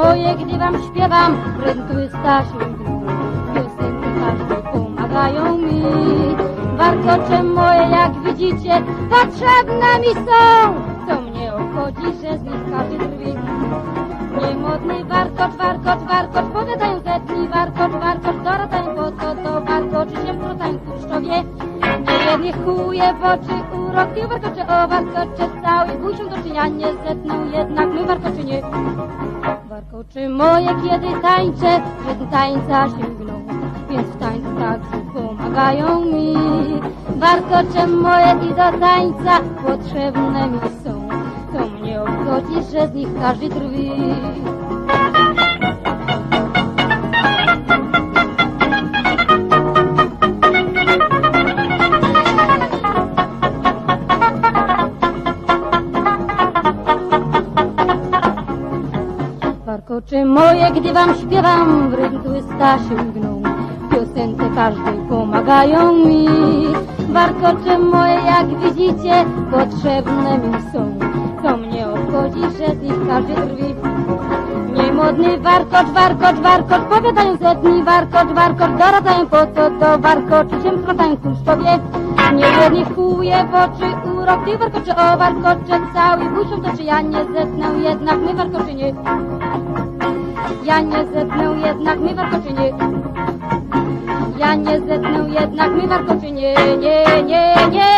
moje, gdy wam śpiewam, rytmy Stasiu. Piosenki każdej pomagają mi. Warkocze moje, jak widzicie, potrzebne mi są. Co mnie obchodzi, że z nich każdy drwi. Niemodny warkocz, warkocz, warkocz, powiadają zetni, warkocz, warkocz, doradają po co to warkoczy się wkrótają kurszczowie. Nie jednych chuje w oczy urok, ty warkocze, o warkocze cały, się do czynia nie zetną, jednak my warkoczy nie. Warkoczy moje, kiedy tańczę, rytm tańca się gną, więc w tańcu także pomagają mi. Warkocze moje i do tańca potrzebne mi są, to mnie obchodzi, że z nich każdy drwi. Warkoczy moje, gdy wam śpiewam, w rytm tłysta się gną. Piosenkę każdej pomagają mi. Warkocze moje, jak widzicie, potrzebne mi są. To mnie obchodzi, że z nich każdy drwi. Niemodny warkocz, warkocz, warkocz, powiadają zetni, warkocz, warkocz, doradzają po co to warkoczy się wplątają kurszczowie. Niejednie chuje w oczy urok, ty warkocze, o warkocze cały, buzią to czy ja nie zetnę, jednak my warkoczy nie. Ja nie zetnę, jednak my warkoczy nie. Ja nie zetnę, jednak my warkoczy nie, nie, nie, nie, nie.